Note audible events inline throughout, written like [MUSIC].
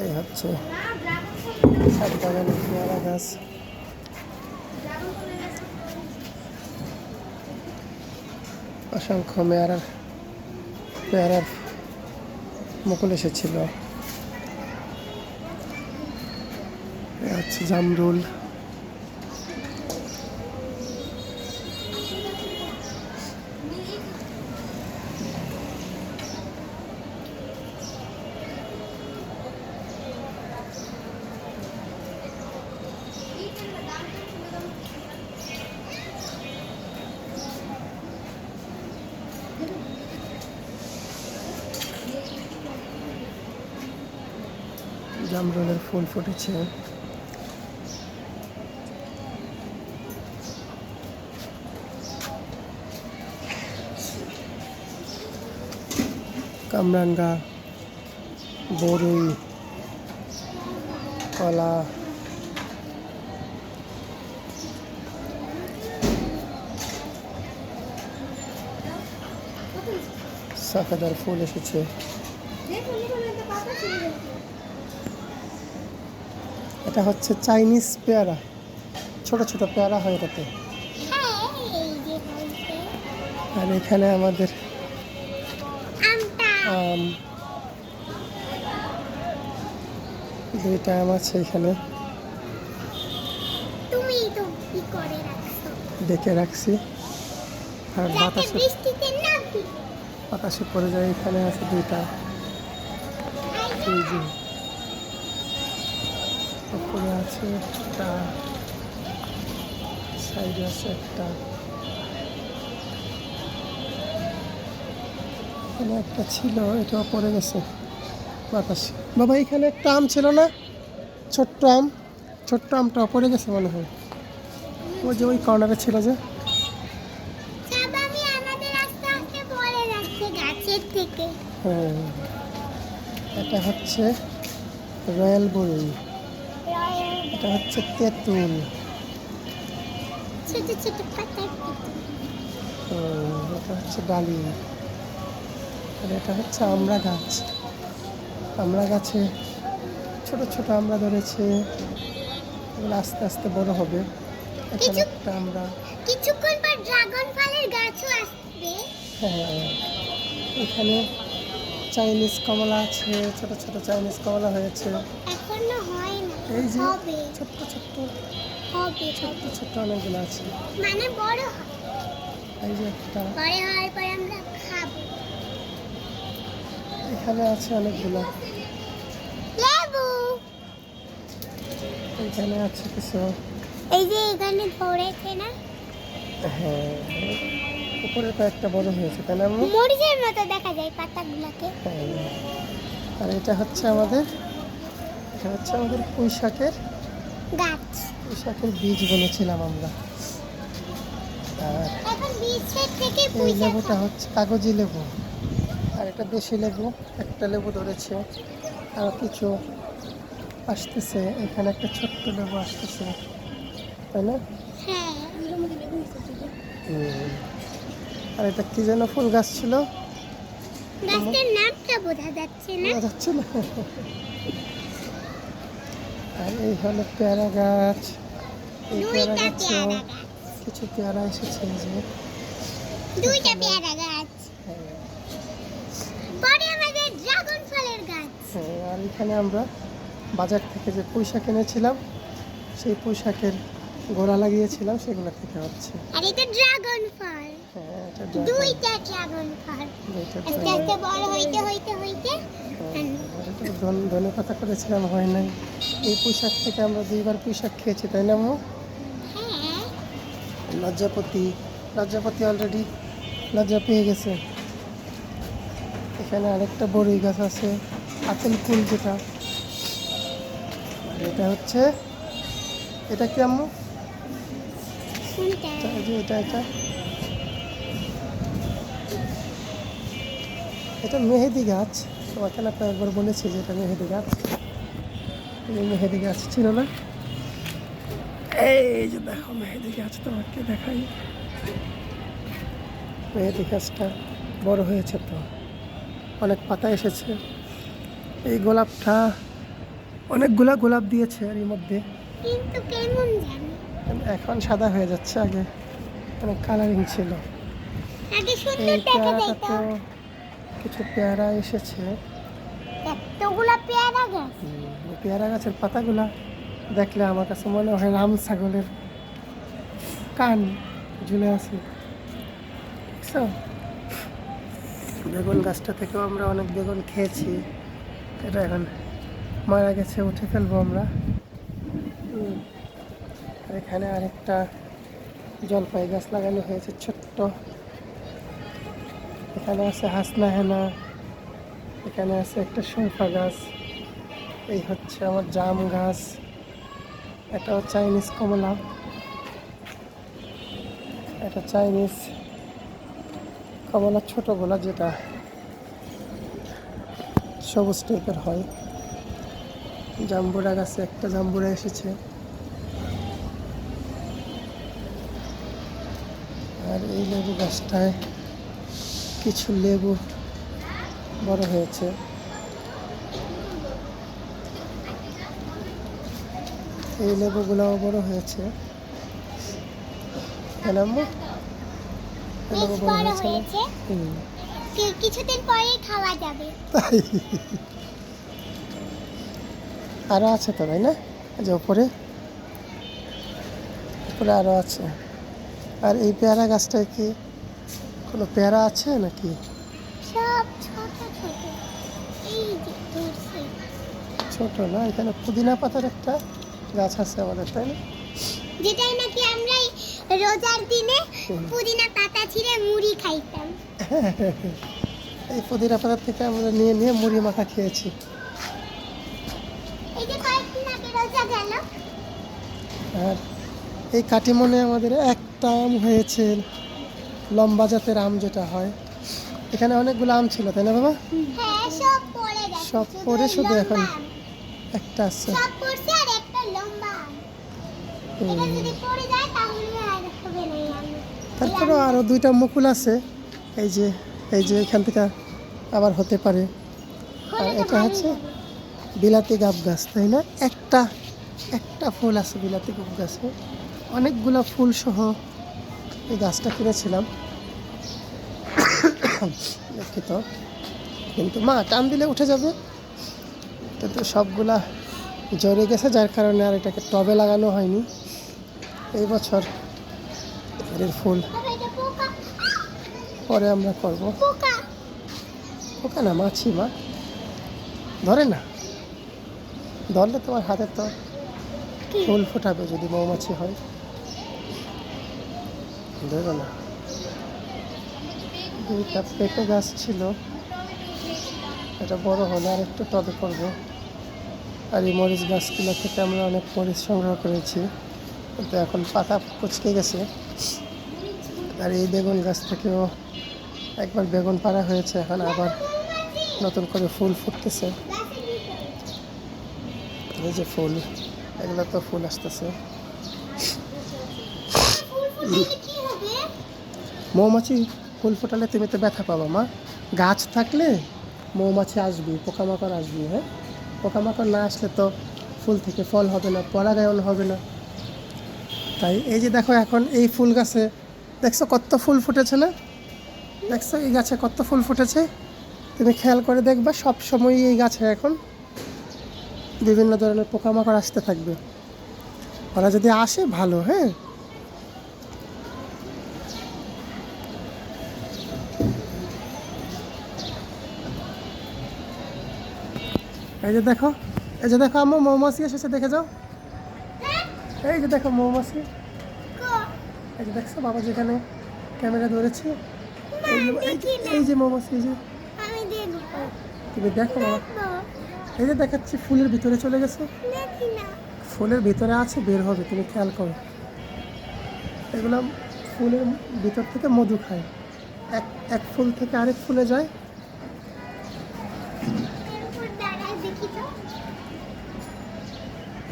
এই হচ্ছে পেয়ারা গাছ। অসংখ্য মেয়ারার পেয়ারার মুকুল এসেছিল। হচ্ছে জামরুল। জামরুলের ফুল ফুটেছে কামরাঙ্গা বরুই কলা সাফেদার ফুল এসেছে। এটা হচ্ছে চাইনিজ পেয়ারা। ছোট ছোট পেয়ারা হয় এটাতে। আর এখানে আমাদের আম। দুইটা আম আছে এখানে। ডেকে রাখছি। আর বাতাসে। বাতাসে পড়ে যায় এখানে আছে দুইটা। আছে একটা সাইডে আছে একটা এখানে একটা ছিল এটাও পড়ে গেছে বাতাসে। বাবা এখানে একটা আম ছিল না? ছোট্ট আম? ছোট্ট আমটাও পড়ে গেছে মনে হয়। ওই যে ওই কর্নারে ছিল যে। হ্যাঁ। এটা হচ্ছে রয়্যাল বরুই এটা হচ্ছে তেঁতুল। ছোট ছোট পাতার এটা হচ্ছে ডালিম। আর এটা হচ্ছে আমড়া গাছ। আমড়া গাছে ছোট ছোট আমড়া ধরেছে। এগুলো আস্তে আস্তে বড় হবে। এখানে একটা আমরা কিছুক্ষণ পর ড্রাগন ফলের গাছও আসবে। হ্যাঁ। এখানে চাইনিজ কমলা আছে ছোট ছোট চাইনিজ কমলা হয়েছে। এখনও হয় এই যে ছোট্ট ছোট্ট হবে। ছোট্ট ছোট্ট অনেকগুলো আছে। মানে বড় এই যে একটা। বড় হওয়ার পর আমরা খাব। এখানে আছে অনেকগুলো। লেবু। এখানে আছে কিছু। এই যে এখানে ধরেছে না? হ্যাঁ উপরে কয়েকটা বড় হয়েছে তাই না? মরিচের মতো দেখা যায় পাতাগুলোকে। হ্যাঁ। আর এটা হচ্ছে আমাদের এটা হচ্ছে আমাদের পুঁই শাকের গাছ। পুঁই শাকের বীজ বলেছিলাম আমরা। আর এই লেবুটা হচ্ছে কাগজি লেবু। আর এটা দেশি লেবু একটা লেবু ধরেছে। আর কিছু আসতেছে এখানে একটা ছোট্ট লেবু আসতেছে তাই না? হ্যাঁ আর এটা কি যেন ফুল গাছ ছিল? গাছটার নামটা বোঝা যাচ্ছে না। বোঝা যাচ্ছে না। আর এই হলো পেয়ারা গাছ। এই পেয়ারা গাছে। কিছু পেয়ারা এসেছে যে। দুইটা পেয়ারা গাছ। পরে আমাদের ড্রাগন ফলের গাছ। হ্যাঁ, আর এখানে আমরা বাজার থেকে যে পুঁইশাক এনেছিলাম সেই পুঁইশাকের গোড়া লাগিয়েছিলাম সেগুলো থেকে হচ্ছে। আর এটা ড্রাগন ফল। হ্যাঁ দুইটা ড্রাগন ফল। আস্তে আস্তে বড় হইতে হইতে হইতে। হ্যাঁ, ধন- ধনে পাতা করেছিলাম হয় নাই। এই পোশাক থেকে আমরা দুইবার পুঁইশাক খেয়েছি তাই না? হ্যাঁ। লজ্জাপতি। লজ্জাপতি অলরেডি লজ্জা পেয়ে গেছে। এখানে আরেকটা বড়ই গাছ আছে আপেল ফুল যেটা। এটা হচ্ছে এটা কি আম্মু? এটা এটা এটা। মেহেদি গাছ। তোমাকে না একবার বলেছি যে এটা মেহেদি গাছ। মেহেদি গাছ ছিল না এই যে দেখো মেহেদি গাছ তোমাকে দেখাই। মেহেদি গাছটা বড় হয়েছে তো। অনেক পাতা এসেছে। এই গোলাপটা অনেকগুলা গোলাপ দিয়েছে এর মধ্যে। কিন্তু কেমন জানি? এখন সাদা হয়ে যাচ্ছে আগে। অনেক কালারিং ছিল। এই যাইতো। পেয়ারাটাতেও কিছু পেয়ারা এসেছে। এতগুলা পেয়ারা গাছ? পেয়ারা গাছের পাতাগুলা দেখলে আমার কাছে মনে হয় রাম ছাগলের কান ঝুলে আছে। দেখছ? বেগুন গাছটা থেকেও আমরা অনেক বেগুন খেয়েছি। এটা এখন মারা গেছে, উঠে ফেলব আমরা। আর এখানে আরেকটা জলপাই গাছ লাগানো হয়েছে ছোট্ট। এখানে আছে হাসনা হেনা এখানে আছে একটা শঙ্খা গাছ। এই হচ্ছে আমার জাম গাছ। এটাও চাইনিজ কমলা। এটা চাইনিজ কমলা ছোটোগুলা যেটা সবুজ টাইপের হয়। জাম্বুরা গাছে একটা জাম্বুরা এসেছে। আর এই লেবু গাছটায় কিছু লেবু বড় হয়েছে। এই লেবুগুলোও বড় হয়েছে। কেন বড় বড় হয়েছে না? হয়েছে। হুম, কি- কিছুদিন পরেই খাওয়া যাবে। তাই। আরও আছে তো তাই না? যে উপরে উপরে আরও আছে। আর এই পেয়ারা গাছটায় কি কোনো পেয়ারা আছে নাকি? সব ছোট না এখানে পুদিনা পাতার একটা গাছ আছে আমাদের তাই না? যেটাই নাকি আমরা রোজার দিনে পুদিনা পাতা ছিঁড়ে মুড়ি খাইতাম। এই পুদিনা পাতার থেকে আমরা নিয়ে নিয়ে মুড়ি মাখা খেয়েছি। আর এই কাটিমনে আমাদের একটা আম হয়েছে লম্বা জাতের আম যেটা হয়। এখানে অনেকগুলো আম ছিল তাই না বাবা? হ্যাঁ সব সব শুধু এখন-। একটা আছে। পড়ছে আর একটা লম্বা। আম। এটা যদি পড়ে যায় তাহলে আর হবে না এই আম। তারপরেও আরও দুইটা মুকুল আছে। এই যে এই যে এখান থেকে আবার হতে পারে। আর এটা হচ্ছে বিলাতি গাব গাছ তাই না? একটা একটা ফুল আছে বিলাতি গাব গাছে। অনেকগুলো ফুল সহ এই গাছটা কিনেছিলাম [COUGHS] দুঃখিত। কিন্তু মা টান দিলে উঠে যাবে। কিন্তু সবগুলা জড়ে গেছে যার কারণে আর এটাকে টবে লাগানো হয়নি। এই বছর এর ফুল পরে আমরা করব। পোকা। ওকে না মাছি মা। ধরে না। ধরলে তোমার হাতে তো ফুল ফোটাবে যদি মৌমাছি হয়। ধরবে না। দুইটা পেঁপে গাছ ছিল। এটা বড় হলে আর একটু টবে করব। আর এই মরিচ গাছগুলো থেকে আমরা অনেক মরিচ সংগ্রহ করেছি। কিন্তু এখন পাতা কুচকে গেছে। আর এই বেগুন গাছ থেকেও একবার বেগুন পাড়া হয়েছে, এখন আবার নতুন করে ফুল ফুটতেছে। এই যে ফুল, এগুলো তো ফুল আসতেছে। মৌমাছি ফুল ফোটালে তুমি তো ব্যথা পাবা, মা। গাছ থাকলে মৌমাছি আসবি পোকামাকড় আসবি হ্যাঁ? পোকামাকড় না আসলে তো ফুল থেকে ফল হবে না, পরাগায়ন হবে না। তাই এই যে দেখো এখন এই ফুল গাছে, দেখছ কত ফুল ফুটেছে না? দেখছ এই গাছে কত ফুল ফুটেছে? তুমি খেয়াল করে দেখবা, সব সময় এই গাছে এখন বিভিন্ন ধরনের পোকামাকড় আসতে থাকবে। ওরা যদি আসে, ভালো হ্যাঁ? এই যে দেখো, এই যে দেখো আম্মু, মৌমাছি এসেছে, দেখে যাও। এই যে দেখো মৌমাছি। এই যে দেখছ, বাবা যেখানে ক্যামেরা ধরেছে। এই যে মৌমাছি, এই যে। তুমি দেখো বাবা। এই যে দেখাচ্ছি, ফুলের ভিতরে চলে গেছে। ফুলের ভিতরে আছে, বের হবে, তুমি খেয়াল করো। এগুলো ফুলের ভিতর থেকে মধু খায়। এক এক ফুল থেকে আরেক ফুলে যায় এরপর দাঁড়ায় দেখি তো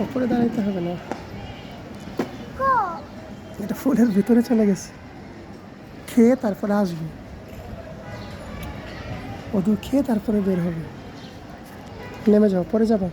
ওপরে দাঁড়াইতে হবে না। এটা ফুলের ভিতরে চলে গেছে। খেয়ে তারপরে আসবে। ওদু খেয়ে তারপরে বের হবে। নেমে যাও পরে যাবা।